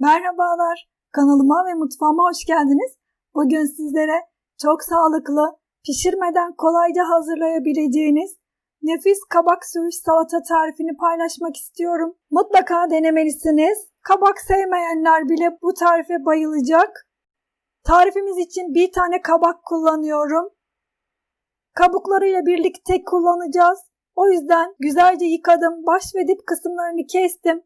Merhabalar, kanalıma ve mutfağıma hoş geldiniz. Bugün sizlere çok sağlıklı, pişirmeden kolayca hazırlayabileceğiniz nefis kabak söğüş salata tarifini paylaşmak istiyorum. Mutlaka denemelisiniz. Kabak sevmeyenler bile bu tarife bayılacak. Tarifimiz için bir tane kabak kullanıyorum. Kabuklarıyla birlikte kullanacağız. O yüzden güzelce yıkadım, baş ve dip kısımlarını kestim.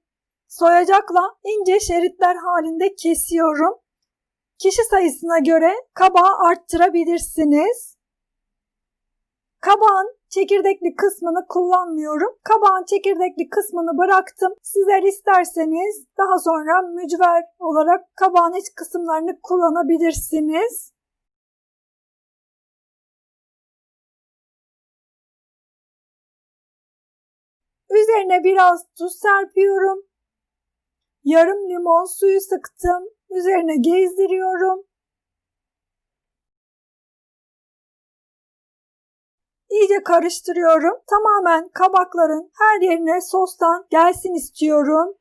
Soyacakla ince şeritler halinde kesiyorum. Kişi sayısına göre kabağı arttırabilirsiniz. Kabağın çekirdekli kısmını kullanmıyorum. Kabağın çekirdekli kısmını bıraktım. Sizler isterseniz daha sonra mücver olarak kabağın iç kısımlarını kullanabilirsiniz. Üzerine biraz tuz serpiyorum. Yarım limon suyu sıktım. Üzerine gezdiriyorum. İyice karıştırıyorum. Tamamen kabakların her yerine sostan gelsin istiyorum.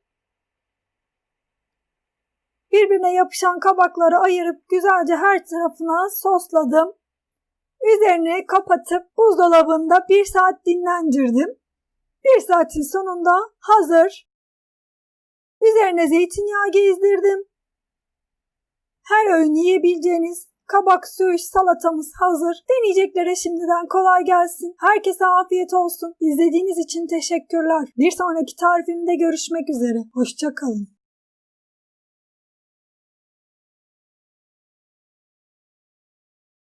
Birbirine yapışan kabakları ayırıp güzelce her tarafına sosladım. Üzerini kapatıp buzdolabında bir saat dinlendirdim. Bir saatin sonunda hazır. Üzerine zeytinyağı gezdirdim. Her öğün yiyebileceğiniz kabak söğüş salatamız hazır. Deneyeceklere şimdiden kolay gelsin. Herkese afiyet olsun. İzlediğiniz için teşekkürler. Bir sonraki tarifimde görüşmek üzere. Hoşçakalın.